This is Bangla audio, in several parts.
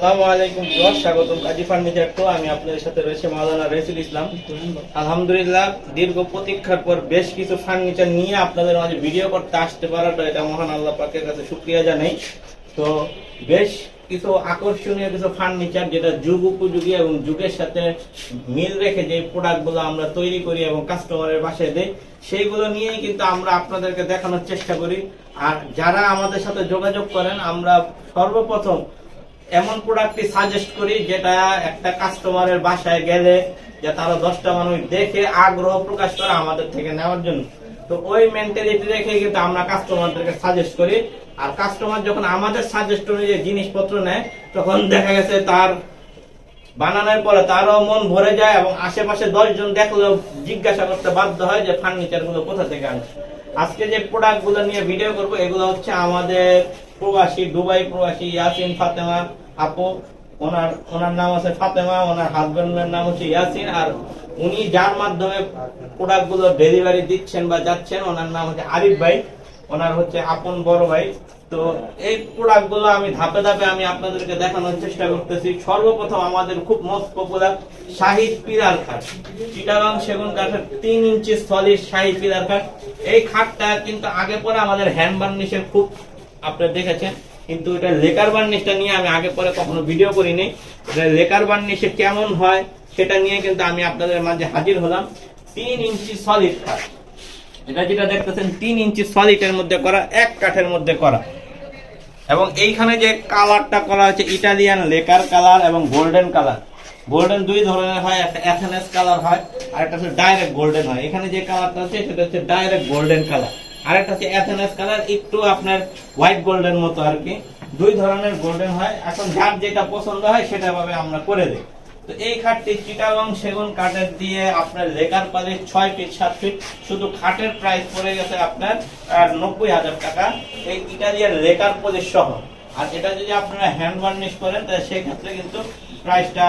আসসালামু কাজী ফার্নিচার তো আমি আপনাদের সাথে আলহামদুলিল্লাহ, দীর্ঘ প্রতীক্ষার পর বেশ কিছু ফার্নিচার নিয়ে আপনাদের মাঝে ভিডিও করতে আসতে পারাটা এটা মহান আল্লাহ কাছে জানাই। তো বেশ কিছু আকর্ষণীয় কিছু ফার্নিচার যেটা যুগ উপযোগী এবং যুগের সাথে মিল রেখে যে প্রোডাক্টগুলো আমরা তৈরি করি এবং কাস্টমারের বাসায় দেই, সেইগুলো নিয়েই কিন্তু আমরা আপনাদেরকে দেখানোর চেষ্টা করি। আর যারা আমাদের সাথে যোগাযোগ করেন, আমরা সর্বপ্রথম এমন প্রোডাক্টটি সাজেস্ট করি যেটা একটা কাস্টমারের বাসায় গেলে যে তারা দশটা মানুষ দেখে আগ্রহ প্রকাশ করে আমাদের থেকে নেওয়ার জন্য। তো ওই মেন্টালিটি রেখে কিন্তু আমরা কাস্টমারদেরকে সাজেস্ট করি। আর কাস্টমার যখন আমাদের সাজেস্ট অনুযায়ী জিনিসপত্র নেয়, তখন দেখা গেছে তার বানানোর পরে তারও মন ভরে যায় এবং আশেপাশে দশজন দেখলেও জিজ্ঞাসা করতে বাধ্য হয় যে ফার্নিচারগুলো কোথা থেকে আনছে। আজকে যে প্রোডাক্টগুলো নিয়ে ভিডিও করব, এগুলো হচ্ছে আমাদের প্রবাসী, দুবাই প্রবাসী, ইয়াসিন, ফাতেমা আপু, ওনার ওনার নাম আছে ফাতেমা, ওনার হাজবেন্ডের নাম হচ্ছে ইয়াসিন, আর উনি যার মাধ্যমে প্রোডাক্টগুলো ডেলিভারি দিচ্ছেন বা যাচ্ছেন, ওনার নাম হচ্ছে আরিফ ভাই, ওনার হচ্ছে আপন বড় ভাই। তো এই প্রোডাক্টগুলো আমি ধাপে ধাপে আমি আপনাদেরকে দেখানোর চেষ্টা করতেছি। সর্বপ্রথম আমাদের খুব মোস্ট পপুলার শাহিদ পিলার খাট। চিটাগাং সেগুন কাঠের তিন ইঞ্চি সলিড শাহিদ পিলার খাট। এই খাটটা কিন্তু আগে পরে আমাদের হ্যান্ড বার্নিশের খুব আপনারা দেখেছেন। কিন্তু এটা লেকার বার্নিশটা নিয়ে আমি আগে পরে কখনো ভিডিও করিনি। এটা লেকার বার্নিশে কেমন হয় সেটা নিয়ে কিন্তু আমি আপনাদের মাঝে হাজির হলাম। তিন ইঞ্চি সলিড খাট এটা যেটা দেখতেছেন, তিন ইঞ্চি সলিডের মধ্যে করা, এক কাঠের মধ্যে করা। এবং এইখানে যে কালারটা করা হচ্ছে ইটালিয়ান লেকার কালার এবং গোল্ডেন কালার। গোল্ডেন দুই ধরনের হয়, একটা এথেনেস কালার হয়, আর একটা হচ্ছে ডাইরেক্ট গোল্ডেন হয়। এখানে যে কালারটা আছে, সেটা হচ্ছে ডাইরেক্ট গোল্ডেন কালার আর একটা হচ্ছে এথেনেস কালার একটু আপনার হোয়াইট গোল্ডেন মতো আর কি। দুই ধরনের গোল্ডেন হয়। এখন যার যেটা পছন্দ হয়, সেটা ভাবে আমরা করে দিই। তো এই খাটটি চিটাগং সেগুন কাঠের দিয়ে আপনার লেকার পালিশ ছয় ফিট সাত ফিট শুধু খাটের প্রাইস পড়ে গেছে আপনার নব্বই হাজার টাকা। এই ইটালিয়ান লেকার পলিশ সহ। আর এটা যদি আপনারা হ্যান্ড বার্নিশ করেন, তাহলে সেক্ষেত্রে কিন্তু প্রাইসটা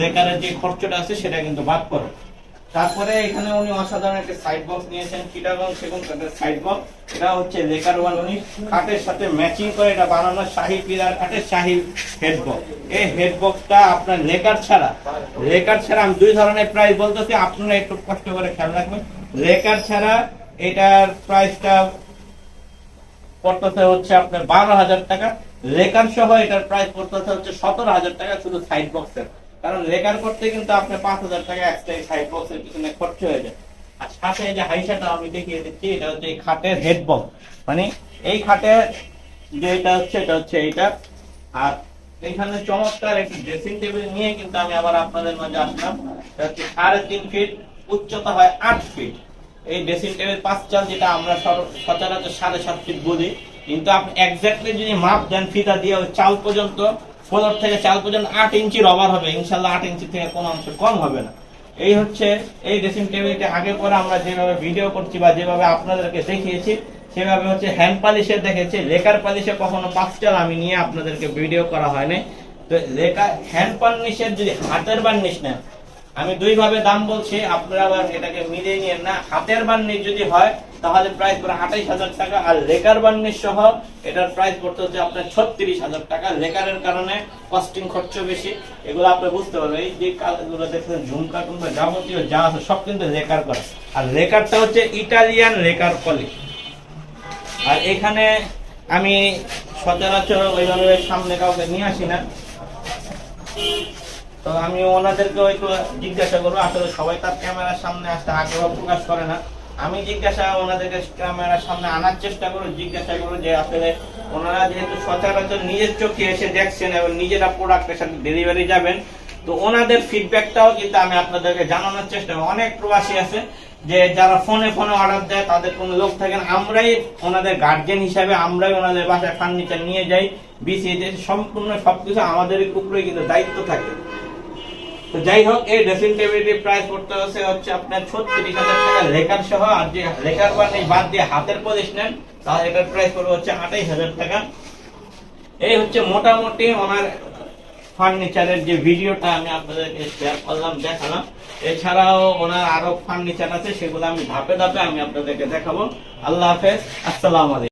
লেকারের যে খরচটা আছে, সেটা কিন্তু বাদ করে তারপরে এখানে উনি অসাধারণ একটা সাইড বক্স নিয়েছেন চিটাগং সেগুন কাঠের সাইড বক্স এটা হচ্ছে লেকার ওয়ান। উনি কাঠের সাথে ম্যাচিং করে এটা বানানো শাহি পিলার কাঠের শাহি হেড বক্স এই হেড বক্সটা আপনার লেকার ছাড়া লেকার ছাড়া আমি দুই ধরনের প্রাইস বলতেছি, আপনারা একটু কষ্ট করে খেয়াল রাখবেন। লেকার ছাড়া এটার প্রাইসটা পড়তেছে হচ্ছে আপনার বারো হাজার টাকা। লেকার সহ এটার প্রাইস পড়তেছে হচ্ছে সতেরো হাজার টাকা, শুধু সাইড বক্সের কারণ লেকার করতে কিন্তু আপনার পাঁচ হাজার টাকা এক্সট্রা সাইড বক্সের পিছনে খরচ হয়ে যায়। আর সাথে যে হাইসাটা আমি দেখিয়ে দিচ্ছি, এটা হচ্ছে এই খাটের হেড বক্স মানে এই খাটের যে এটা হচ্ছে এটা হচ্ছে এইটা। আর এখানে চমৎকার একটি ড্রেসিং টেবিল নিয়ে কিন্তু আমি আবার আপনাদের মাঝে আসলাম। এটা হচ্ছে সাড়ে তিন ফিট উচ্চতা হয় আট ফিট এই ড্রেসিং টেবিল পাঁচ চাল যেটা আমরা সচরাচর সাড়ে সাত ফিট বলি কিন্তু আপনি এক্স্যাক্টলি যদি মাপ দেন, ফিতা দিয়ে ওই চাল পর্যন্ত ফ্লোর থেকে চাল পর্যন্ত আট ইঞ্চি রবার হবে। ইনশাল্লাহ আট ইঞ্চি থেকে কোনো অংশ কম হবে না। এই হচ্ছে এই ড্রেসিং টেবিলটা আগে পরে আমরা যেভাবে ভিডিও করছি বা যেভাবে আপনাদেরকে দেখিয়েছি, সেভাবে হচ্ছে হ্যান্ড পালিশে দেখেছি। লেকার পালিশে কখনো পাঁচ চাল আমি নিয়ে আপনাদেরকে ভিডিও করা হয়নি। তো লেকার হ্যান্ড পালিশের যদি হাতের বার্নিশ নেন, আমি দুইভাবে দাম বলছি, আপনারা আবার এটাকে মিলিয়ে নিয়েন না। হাতের বার্নিশ যদি হয় তাহলে প্রাইস পড়ে আঠাইশ হাজার টাকা আর লেকার বার্নিশ সহ এটার প্রাইস পড়তে হচ্ছে আপনার ছত্রিশ হাজার টাকা। লেকারের কারণে কস্টিং খরচ বেশি। এগুলো আপনি বুঝতে পারবেন। এই যে কাজগুলো দেখছেন ঝুমকা টুমকা যাবতীয় যা আছে সব কিন্তু লেকার করা। আর লেকারটা হচ্ছে ইটালিয়ান লেকার পলিশ আর এখানে আমি সচরাচর ওইভাবে সামনে কাউকে নিয়ে আসি না। তো আমি ওনাদেরকে একটু জিজ্ঞাসা করব। আসলে সবাই তার ক্যামেরার সামনে আসতে আগ্রহ প্রকাশ করে না। আমি জিজ্ঞাসা ওনাদেরকে ক্যামেরার সামনে আনার চেষ্টা করব, জিজ্ঞাসা করব যে আসলে ওনারা যেহেতু সচরাচর নিজের চোখে এসে দেখছেন এবং নিজেরা প্রোডাক্টের সাথে ডেলিভারি যাবেন, তো ওনাদের ফিডব্যাকটাও কিন্তু আমি আপনাদেরকে জানানোর চেষ্টা অনেক প্রবাসী আছে যে যারা ফোনে ফোনে অর্ডার দেয়, তাদের কোনো লোক থাকেন, আমরাই ওনাদের গার্জেন হিসাবে আমরাই ওনাদের বাসায় ফার্নিচার নিয়ে যাই দিই, সম্পূর্ণ সবকিছু আমাদের উপরে কিন্তু দায়িত্ব থাকে। তো যাই হোক, এই ড্রেসিং টেবিলটির প্রাইস পড়তে হচ্ছে হচ্ছে আপনার ছত্রিশ হাজার টাকা। লেকার সহ, আর যে লেকার বানি বাদ দিয়ে হাতের পলিশ নেন, তাহলে এটার প্রাইস পড়বে হচ্ছে আঠাইশ হাজার টাকা। এই হচ্ছে মোটামুটি ওনার ফার্নিচারের যে ভিডিওটা আমি আপনাদেরকে শেয়ার করলাম, দেখালাম। এছাড়াও ওনার আরও ফার্নিচার আছে, সেগুলো আমি ধাপে ধাপে আমি আপনাদেরকে দেখাবো। আল্লাহ হাফেজ, আসসালামু আলাইকুম।